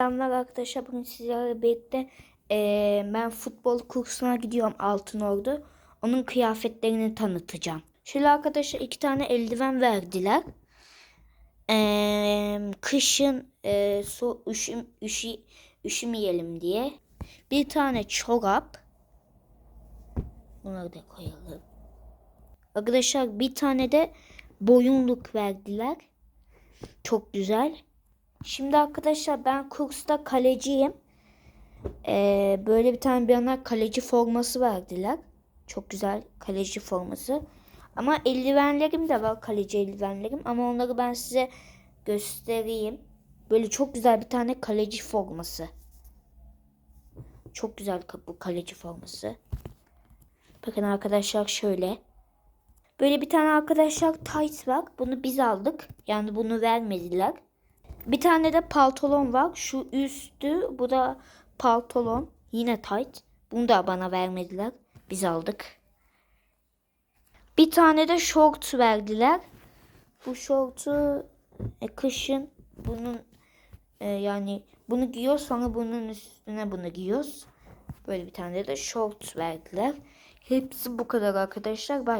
Selamlar arkadaşlar. Bugün sizlerle birlikte eee, ben futbol kursuna gidiyorum Altınordu. Onun kıyafetlerini tanıtacağım. Şöyle arkadaşlar iki tane eldiven verdiler. Eee, kışın eee, so, üşüm, üşü, üşümeyelim diye. Bir tane çorap. Bunları da koyalım. Arkadaşlar bir tane de boyunluk verdiler. Çok güzel. Şimdi arkadaşlar ben kursta kaleciyim. Ee, böyle bir tane bir yana kaleci forması verdiler. Çok güzel kaleci forması. Ama eldivenlerim de var kaleci eldivenlerim. Ama onları ben size göstereyim. Böyle çok güzel bir tane kaleci forması. Çok güzel bu kaleci forması. Bakın arkadaşlar şöyle. Böyle bir tane arkadaşlar tight var. Bunu biz aldık. Yani bunu vermediler. Bir tane de pantolon var. Şu üstü bu da pantolon. Yine tight. Bunu da bana vermediler. Biz aldık. Bir tane de short verdiler. Bu şortu e, kışın bunun e, yani bunu giyiyoruz sonra bunun üstüne bunu giyiyoruz. Böyle bir tane de short verdiler. Hepsi bu kadar arkadaşlar. Bay